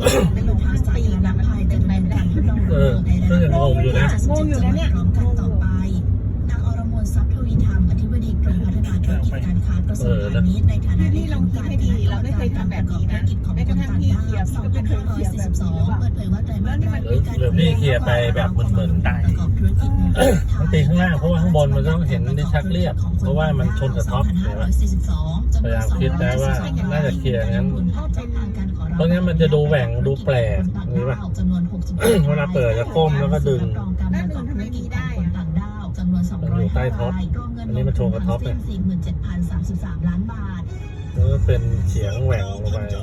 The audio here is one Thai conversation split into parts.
ครั้งลงในโรงพยาบาลสาธารณภัยจะดำเนินการทดลองระบบในระดับงงอยู่นะงงอยู่นะเนี่ยพร้อมกันต่อไปนางอรมนทรัพย์ทวีธรรมอธิบดีกรมพัฒนาธุรกิจการค้ากระทรวงพาณิชย์ในฐานะพี่ลองคิดให้ดีเราไม่เคยทำแบบนี้นะแม้กระทั่งพี่เขียพี่ก็ไม่เคยเขียแบบนี้เปิดเผยว่าไตรมาสแรกมีการหรือพี่เคลียร์ไปแบบมึนๆประกอบธุรกิจต้องตีข้างล่างเพราะว่าข้างบนมันต้องเห็นได้ชัดเรียบ เพราะว่ามันชนกับท็อปเห็นไหมพยายามคิดนะว่าน่าจะเคลียร์งั้น เพราะงั้นมันจะดูแหว่งดูแปลกนี่ปะเวลาเปิดจะก้มแล้วก็ดึงด้านหนึ่งทำไมมีได้อะต่างด้าวจำนวนมันอยู่ใต้ท็อปรวมเงินอันนี้มันโชว์กับท็อปเนี่ย47,033ล้านบาทแล้วก็เป็นเฉียงแหว่งลงไปเ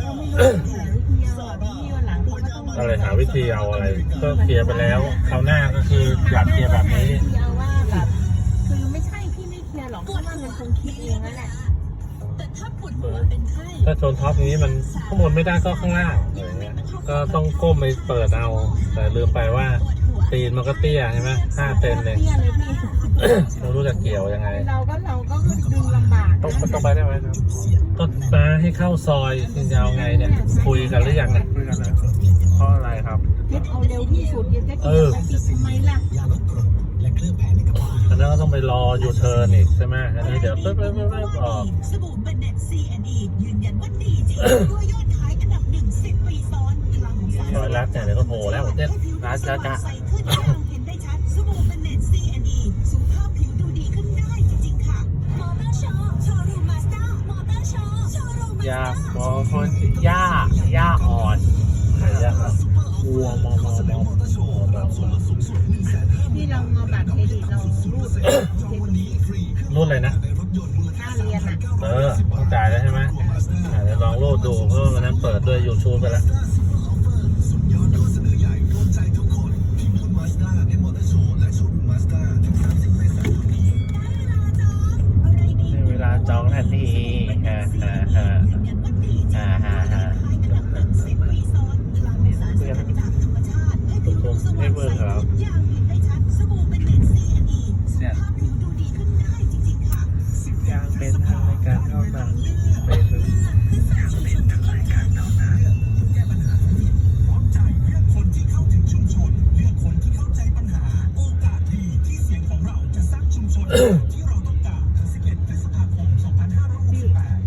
ราไม่รู้หาวิธีเอาอะพี่วันหลังเขาก็ต้องอะไรหาวิธีเอาอะไร ก็เคลียร์ไปแล้วคราวหน้าก็คืออยากเคลียร์แบบนี้ ถ้าชนท็อปนี้มันข้างบนไม่ได้ก็ข้างล่างอย่างเงี้ยก็ต้องก้มไปเปิดเอา แต่ลืมไปว่าตีนมันก็เตี้ยใช่ไหมห้าเซนเองเตี้ยเลยพี่ไม่รู้จะเกี่ยวยังไง เราก็เราก็ดึงลำบากต้องต้องไปได้ไหมครับก็มาให้เข้าซอยคุณจะเอาไงเนี่ย คุยกันหรือยังเนี่ยคุยกันแล้วเพราะอะไรครับคิดเอาเร็วที่สุดยังจะคิดจะปิดทำไมล่ะอัน นั้นก็ต้องไปรอยูเทิร์นอีกใช่ไหมอันนี้เดี๋ยวปึ๊บปึ๊บปึ๊บปึ๊บออกสบู่เบนเน็ต C&E ยืนยันว่าดีจริงด้วยยอดขายอันดับหนึ่งสิบปีซ้อนพลังของสารซอยรัดเนี่ยเดี๋ยวก็โผล่แล้วเด็ดรัดแล้วจ้ะ ค่าเรียนอะเออต้องจ่ายแล้วใช่ไหมอ่าเดี๋ยวลองโหลดดูเพราะว่าวันนั้นเปิดด้วยยูทูบไปแล้วให้เวลาจองทันที พี่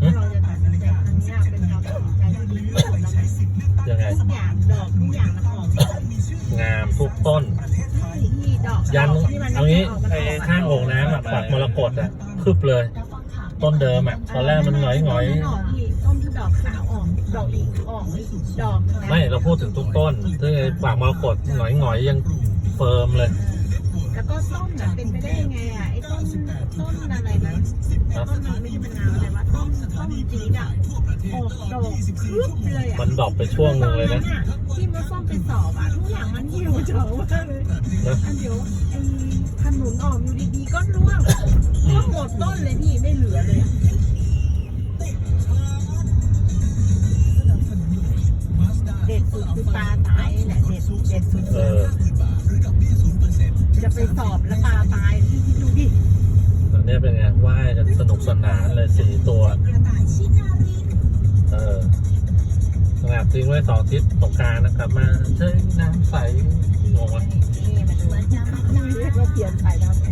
ถ้าเราจะตัดสินใจครั้งเนี้ยเป็นการตัดสินใจที่ดีที่สุดแล้วนะยังไง ทุกอย่างดอกทุกอย่างมันออกหมดงามทุกต้นที่ดอกยันที่มันเอาไม่งี้ออกมันไอ้ออกข้างโอ่งน้ำอะปักมรกตอะพึบเลย ต้นเดิมอะตอนแรกมันหงอยหงอยต้นที่ต้นที่ดอกขาวออกดอกอีกออกอีกดอกนะไม่ เราพูดถึงทุกต้นซึ่งไอ้ปากมรกตหงอยหงอยยังเฟิร์มเลย แล้วก็ต้นน่ะเป็นไปได้ยังไงอะไอ้ต้นต้นอะไรนะต้นมันไม่ใช่มะนาวอะไรวะต้นต้นจีดอะออกดอกครึบเลยอะมันดอปไปช่วงหนึ่งเลยนะที่มันส้มไปสอบอะทุกอย่างมันหิวเฉาเลยอันเดียวไอ้ขนุนออกอยู่ดีๆก็ร่วงอืร่วมงหมดต้นเลยพี่ไม่เหลือเลยเด็ดสุดคือปลาตายแหละเด็ดเด็ดสุดเออ จะไปสอบแล้วปลาตายพี่คิดดูดิตอนนี้เป็นไงว่ายกันสนุกสนานเลยสี่ตัวเออสลับทิ้งไว้สองทิศตรงกลางนะครับ มาเฮ้ยน้ำใสงงวะนี่มันดูเรียกว่าเปลี่ยนสายน้ำไง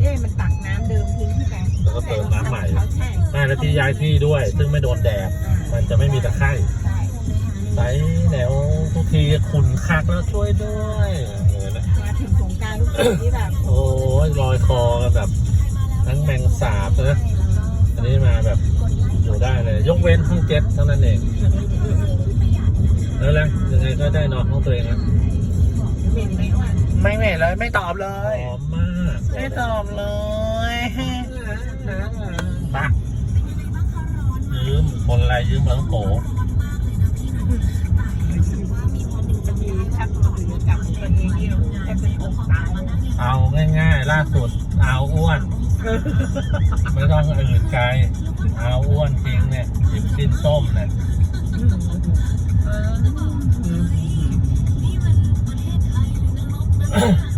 เอ๊ะมันตักน้ำเดิมทิ้งที่ไหนแล้วก็เติมน้ำใหม่เขาแช่แม่และที่ย้ายที่ด้วย ซึ่งไม่โดนแดด มันจะไม่มีตะไคร่ใช่ใสแนวทุกทีขุนคักแล้วช่วยด้วย ทุกทีที่แบบโอ้ยลอยคอกันแบบทั้งแมงสาบนะ อันนี้มาแบบอยู่ได้เลย ยกเว้นห้องเจ็ตเท่านั้นเองแล้วแหละยังไงก็ได้นอนห้องตัวเองนะเหม็นไหมอ้วนไม่เหม็นเลย ไม่ตอบเลหย อมมากไม่ตอบเลยปะยืมคนอะไรยืมเหมือนโผ เป็นอกตายเลยเอาง่าย ๆ ล่าสุด เอาอ้วน ไม่ต้องอื่นไกล เอาอ้วนทิ้งเนี่ยหยิบชิ้นส้มเนี่ยเห็น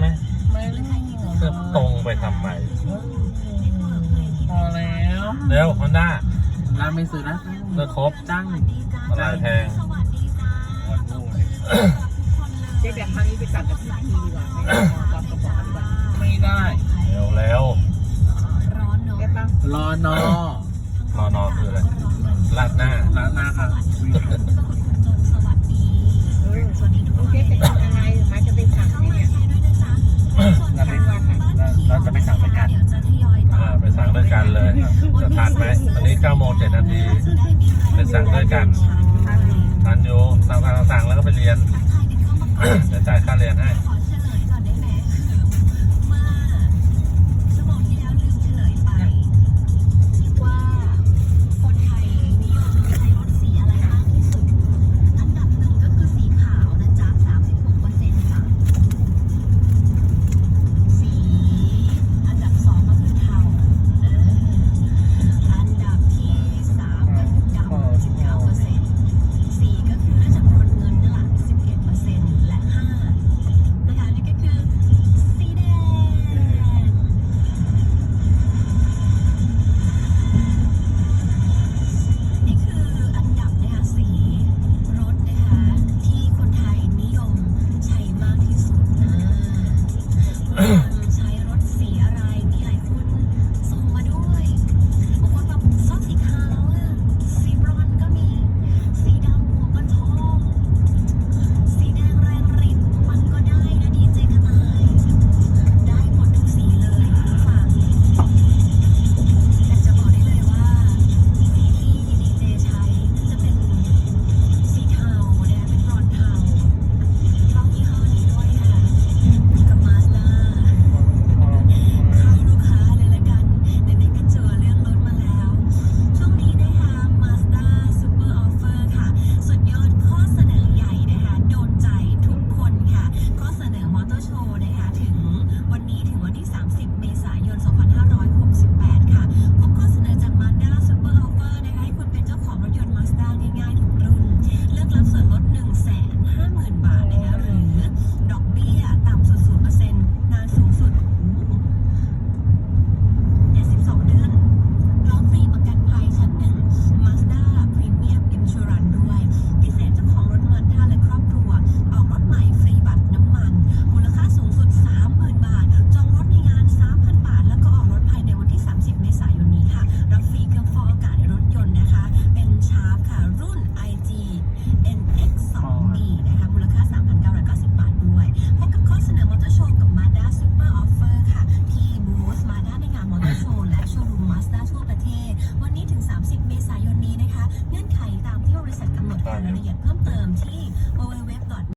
ไหมไม่เชื่อตรงไปทำไมพอแล้วเร็วฮอนด้าราเมนสุนะเลือกครบจังอะไรแพงสวัสดีจ้าวันนู้นเจ๊แบบครั้งนี้ไปจัดกับพี่ทีดีกว่าไม่เอาความกระบอกดีกว่าไม่ได้เร็วแล้วร้อนเนอะได้ปะรอนอรอนอคืออะไรลาดหน้าร้านหน้าค่ะสวัสดีเออโอเคจะกินอะไร เราจะไปสั่งด้วยกันเดี๋ยวจะทยอยต่ออ่าไปสั่งด้วยกันเลยจะทันไหมตอนนี้9โมง7นาทีไปสั่งด้วยกันท่านทันอยู่สั่งสั่งสั่งแล้วก็ไปเรียนเดี๋ยวจ่ายค่าเรียนให้